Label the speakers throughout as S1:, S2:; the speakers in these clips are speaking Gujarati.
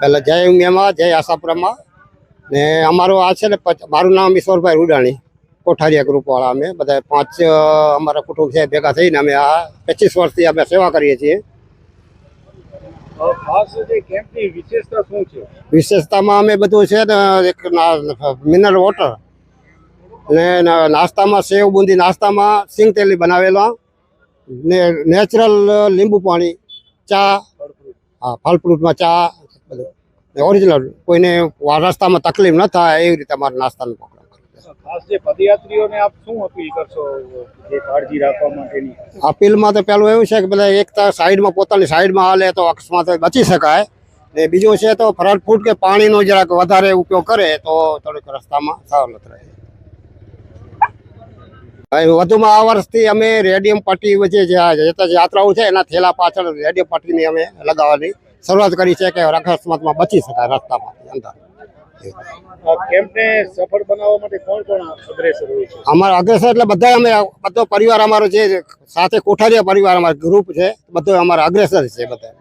S1: પહેલાં જય ઉમિયામાં જય આશાપુરામાં. ને અમારું આ છે ને મારું નામ ઈશ્વરભાઈ રૂડાણી. કોઠારીયા ગ્રુપવાળા અમે. બધા પાંચ અમારા કુટુંબ છે ભેગા થઈને અમે આ પચીસ વર્ષથી અમે સેવા કરીએ છીએ. વિશેષતામાં અમે બધું છે ને એક મિનરલ વોટર. ને નાસ્તામાં સેવ બુંદી નાસ્તામાં સિંગ તેલી બનાવેલા. ને નેચરલ લીંબુ પાણી ચા હા ફળ ફ્રૂટમાં ચા બધું. ઓરિજિનલ કોઈને રસ્તામાં તકલીફ ન થાય એવી રીતે અમારે નાસ્તાનું પ્રોગ્રામ
S2: ખાસ જે પદયાત્રીઓને આપ શું અપીલ કરશો જે કાળજી રાખવા માટેની?
S1: અપીલમાં તો પેલું એવું છે કે બધા એક તો સાઈડમાં પોતાની સાઈડમાં હાલે તો અકસ્માત બચી શકાય. ને બીજું છે તો ફ્રન્ટ ફૂટ કે પાણીનો જરાક વધારે ઉપયોગ કરે તો થોડીક રસ્તામાં સવલત રહે. વધુમાં આ વર્ષથી અમે રેડિયમ પટ્ટી વચ્ચે જે આ જતા યાત્રાઓ છે એના થેલા પાછળ રેડિયમ પટ્ટીની અમે લગાવવાની. શરૂઆત કરી છે કે અકસ્માતમાં બચી શકાય રસ્તામાંથી અંદર. અમારા અગ્રેસર એટલે બધા અમે બધો પરિવાર અમારો જે સાથે કોઠારીયા પરિવાર અમારો ગ્રુપ છે બધો અમારા અગ્રેસર છે બધા.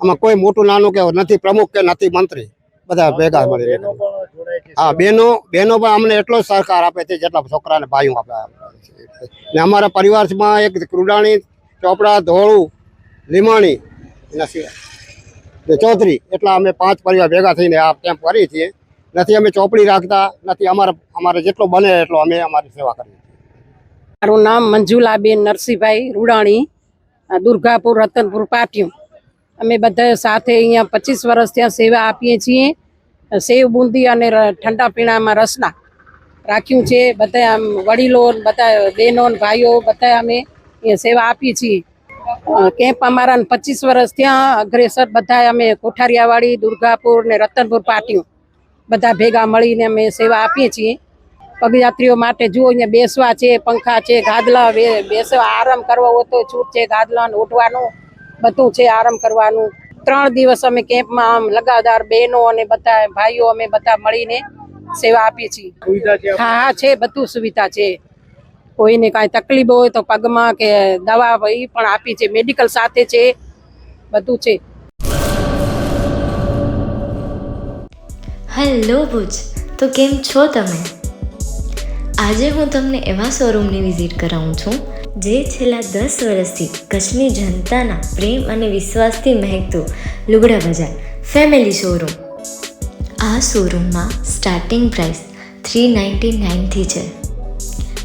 S1: આમાં કોઈ મોટું નાનું કે નથી પ્રમુખ કે નથી મંત્રી બધા ભેગા મળી
S2: બહેનો
S1: હા બેનો બેનો પણ અમને એટલો જ સહકાર આપે છે જેટલા છોકરાને ભાઈઓ આપે. ને અમારા પરિવારમાં એક ક્રુડાણી ચોપડા ધોળું લીમાણી એના સિવાય. ચૌધરી, એટલા અમે પાંચ પરિવાર ભેગા થઈને આ કેમ્પ કરીએ છીએ. નથી અમે ચોપડી રાખતા, નથી અમારા અમારે જેટલો બને એટલો અમે અમારી સેવા કરીએ
S3: મારું નામ મંજુલાબેન નરસિંહભાઈ રૂડાણી દુર્ગાપુર રતનપુર પાટિયું. અમે બધા સાથે અહીંયા પચીસ વર્ષ ત્યાં સેવા આપીએ છીએ. સેવ બુંદી અને ઠંડા પીણામાં રસના રાખ્યું છે. બધા આમ વડીલો બધા બહેનો ભાઈઓ બધા અમે સેવા આપીએ છીએ. કેમ્પ અમારા પચીસ વર્ષ ત્યાં અગ્રેસર બધા અમે કોઠારિયાવાડી દુર્ગાપુર ને રતનપુર પાટિયું. બધા ભેગા મળીને અમે સેવા આપીએ છીએ. પગયાત્રીઓ માટે જુઓ અહીંયા બેસવા છે પંખા છે ગાદલા બેસવા આરામ કરવો હોય તો છૂટ છે ગાદલાને ઉઠવાનું બધું છે આરામ કરવાનું. ત્રણ દિવસ અમે કેમ્પમાં આમ લગાતાર બહેનો અને બધા ભાઈઓ અમે બધા મળીને સેવા આપીએ છીએ. હા હા છે બધું સુવિધા છે. કોઈને કાંઈ તકલીફ હોય તો પગમાં કે દવા એ પણ આપી છે. મેડિકલ સાથે છે, બધું છે.
S4: હેલો ભુજ, તો કેમ છો તમે? આજે હું તમને એવા શોરૂમની વિઝિટ કરાવું છું, જે છેલ્લા દસ વર્ષથી કચ્છની જનતાના પ્રેમ અને વિશ્વાસથી મહેકતું લુગડા બજાર ફેમિલી શોરૂમ આ શોરૂમમાં સ્ટાર્ટિંગ પ્રાઇસ થ્રી નાઇન્ટી નાઇનથી છે.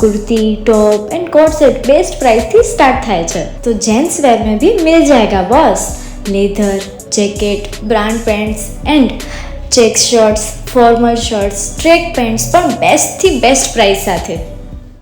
S4: kurti top and coat set best price थी स्टार्ट થાય છે तो जेंट्स वेयर में भी मिल जाएगा boss leather jacket brand pants and check shirts formal shirts track pants પણ બેસ્ટથી બેસ્ટ પ્રાઇસ સાથે